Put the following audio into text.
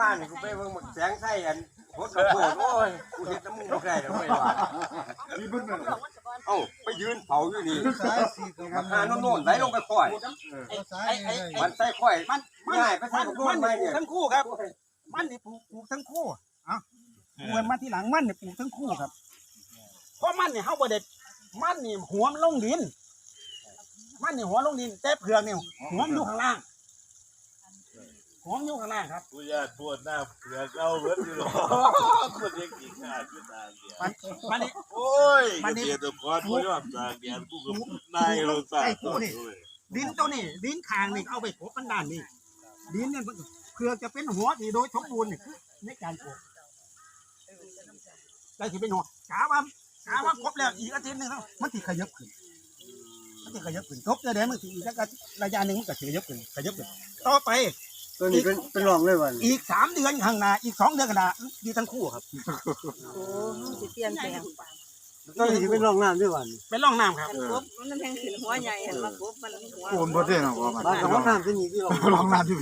ว่านกูไปเบิ่งหมกแสงไส้อันโคตรกระโดดโอ้ยกูเห็นน้ำมึงบ่ได้แล้วไม่ว่านี่เบิ่งนั่นเอ้าไปยืนเผาอยู่นี่สายสีกับราคาโน่นๆไหลลงไปค่อย สายไอ้มันใส่ค่อยมันง่ายไปใส่กับโน่นไปเนี่ยทั้งคู่ครับ มันนี่ปลูกปลูกทั้งคู่เอะปลูกมาที่หลังมันนี่ปลูกทั้งคู่ครับ เพราะมันนี่เฮาบ่ได้มันนี่หัวมันลงดิน มันนี่หัวลงดินแต่เผือกนี่หัวมันอยู่ข้างล่าง หัวมันอยู่ข้างล่างครับกูญาติปวดหน้าเผือกเอาเบิดอยู่หรอกคนยังกินข้าวกินตาเดียวมันมันนี่ โอ้ยมัมันนนี่ เดียวตะกอนกูยอมตากแดดกูก็นายเราตากตัวนี่ดินตัวนี้ดินคางนี่เอาไปปลูกกันด้านนี้ดินเนี่ยมันเผือกจะเป็นหัวที่โดยสมบูรณ์นี่คือในการปลูกได้ที่เป็นหัวกาว่ากาว่าครบแล้วอีกอาทิตย์หนึงแล้วมันสิขยับขึ้นมันจะขยับขึ้นครบจะได้มันสิอีกสักระยะหนึ่งมันก็สิขยับขึ้นขยับขึ้นต่อไป ตัวนี้เป็นเป็นรองเลยวันอีกสามเดือนข้างหน้าอีกสองเดือนข้างหน้าดีทั้งคู่ครับโอ้สิเปลี่ยนแปลงตัวนี้เป็นรองน้ำด้วยวันเป็นร่องน้ำครับกบมันแทงขึ้นหัวใหญ่เห็นว่ากบมันหัวโอนบ่ได้นะบ่บ้านของน้ำที่นี่ที่รองลองน้ำที่